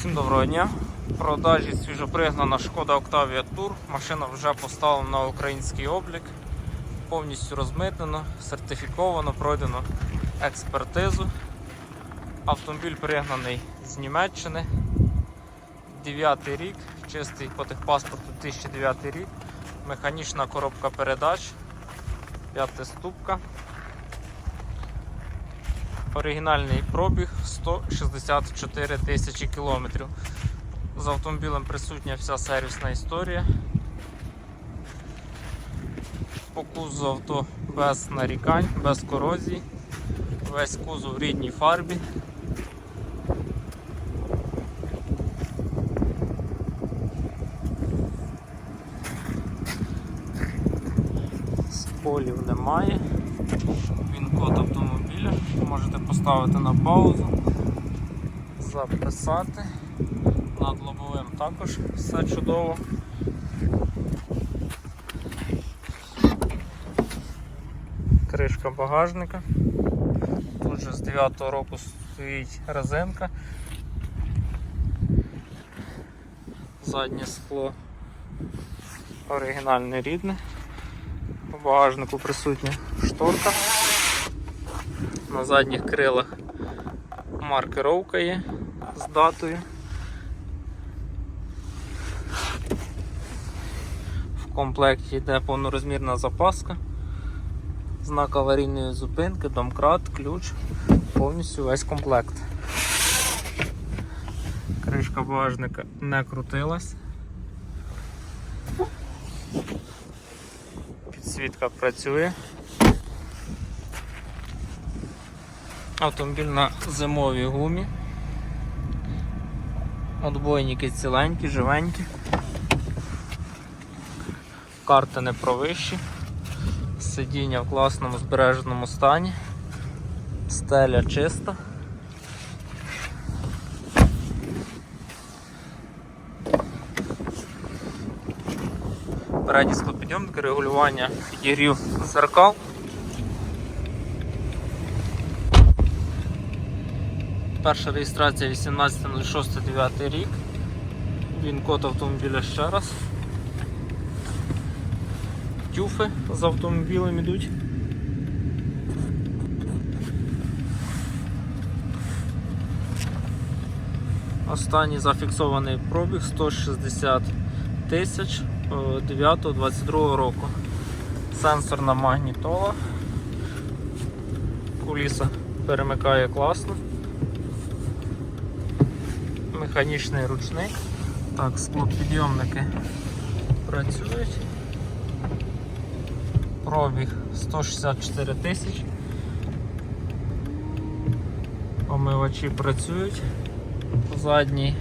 Всім доброго дня. В продажі свіжопригнана шкода Octavia Tour. Машина вже поставлена на український облік. Повністю розмитнено, сертифіковано, пройдено експертизу. Автомобіль пригнаний з Німеччини. 9 рік, чистий по техпаспорту 2009 рік. Механічна коробка передач, п'ятиступка. Оригінальний пробіг 164 тисячі кілометрів. З автомобілем присутня вся сервісна історія. По кузову авто без нарікань, без корозії. Весь кузов в рідній фарбі. Сполів немає. Він код автомобіля. Можете поставити на паузу, записати. Над лобовим також все чудово. Кришка багажника. Тут же з 9-го року стоїть резинка. Заднє скло оригінальне рідне. У багажнику присутня шторка. На задніх крилах маркировка є з датою. В комплекті йде повнорозмірна запаска, знак аварійної зупинки, домкрат, ключ, повністю весь комплект. Кришка багажника не крутилась. Підсвітка працює. Автомобіль на зимовій гумі. Отбойники ціленькі, живенькі. Карти не провищі. Сидіння в класному збереженому стані. Стеля чиста. Передні склопідйомники, регулювання підігрів зеркал. Перша реєстрація 18.06.9 рік. Він код автомобіля ще раз. Тюфи з автомобілем ідуть. Останній зафіксований пробіг 160 тисяч 9-22 року. Сенсорна магнітола. Куліса перемикає класно. Механічний ручник. Так, склопідйомники працюють. Пробіг 164 тисячі. Омивачі працюють. Задній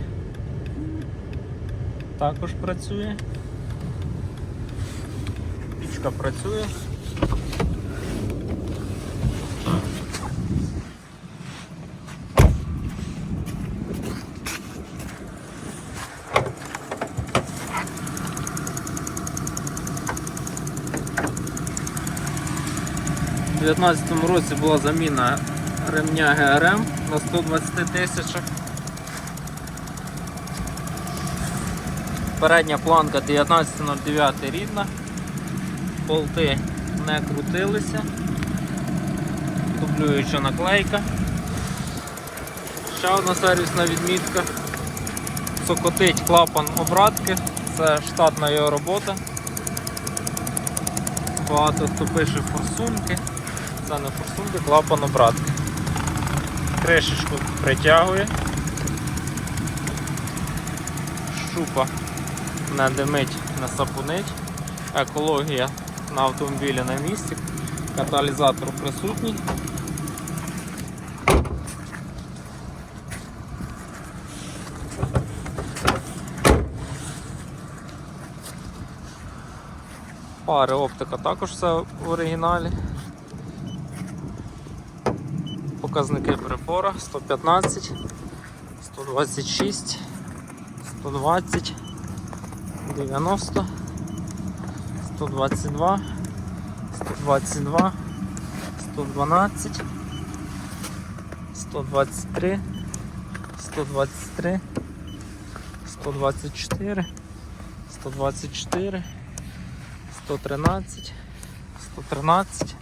також працює. Пічка працює. У 2019 році була заміна ремня ГРМ на 120 тисячах. Передня планка 19.09 рідна, болти не крутилися, дублююча наклейка. Ще одна сервісна відмітка. Сокотить клапан обратки, це штатна його робота. Багато хто пише форсунки, це не форсунки, клапан обратки. Кришечку притягує. Щупа не димить, не сапунить. Екологія на автомобілі на місці. Каталізатор присутній. Пари оптика також все в оригіналі. Показники прибора 115, 126, 120, 90, 122, 122, 112, 123, 123, 124, 124, 113, 113,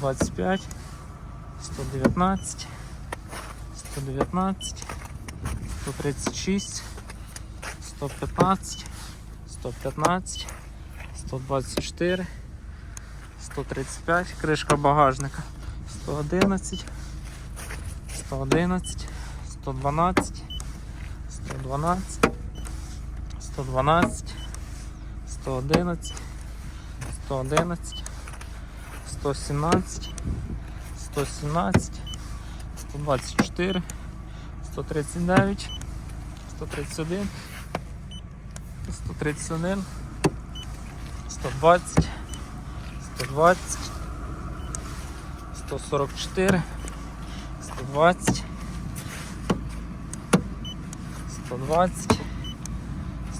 125, 119, 119, 136, 115, 115, 124, 135, кришка багажника, 111, 111, 112, 112, 112, 111, 111, 117, 117, 124, 139, 131, 131, 120, 120, 144, 120, 120,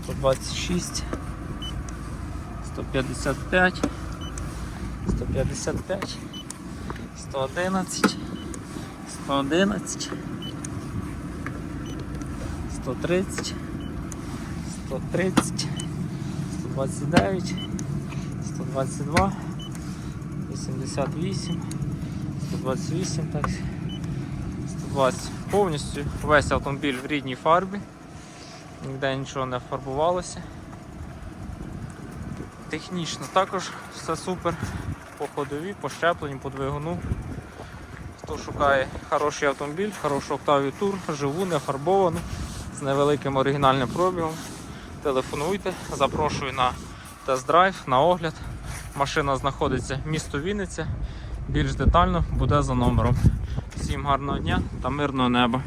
126, 155, 155, 111, 111, 130, 130, 129, 122, 88, 128, так. 120. Повністю весь автомобіль в рідній фарбі. Ніде нічого не фарбувалося. Технічно також все супер. По ходові, по щепленню, по двигуну. Хто шукає хороший автомобіль, хорошу Octavia Tour, живу, не фарбовану, з невеликим оригінальним пробігом. Телефонуйте, запрошую на тест-драйв, на огляд. Машина знаходиться місто Вінниця. Більш детально буде за номером. Всім гарного дня та мирного неба.